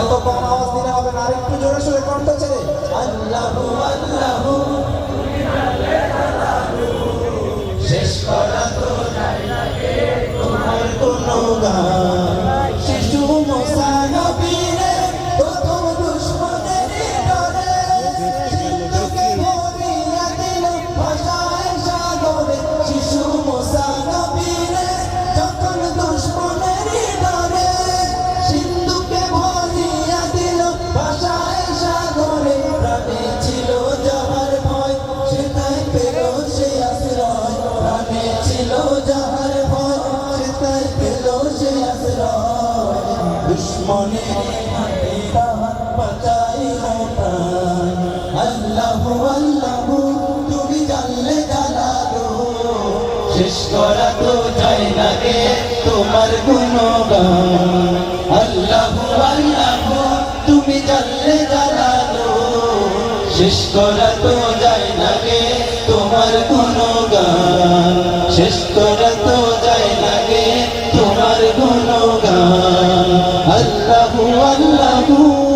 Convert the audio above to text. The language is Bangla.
এত কম আওয়াজ দিলে হবে না আরেকটু জোরে সোরে কণ্ঠ ছেড়ে। আল্লাহ আল্লাহ তোমার কোনো গান দুশ্মনে তাহার তুমি জানলে জানালো শেষ করা তো যায় না তোমার গুণগান আল্লাহ তুমি তো না তোমার শেষ করা তো فهو الله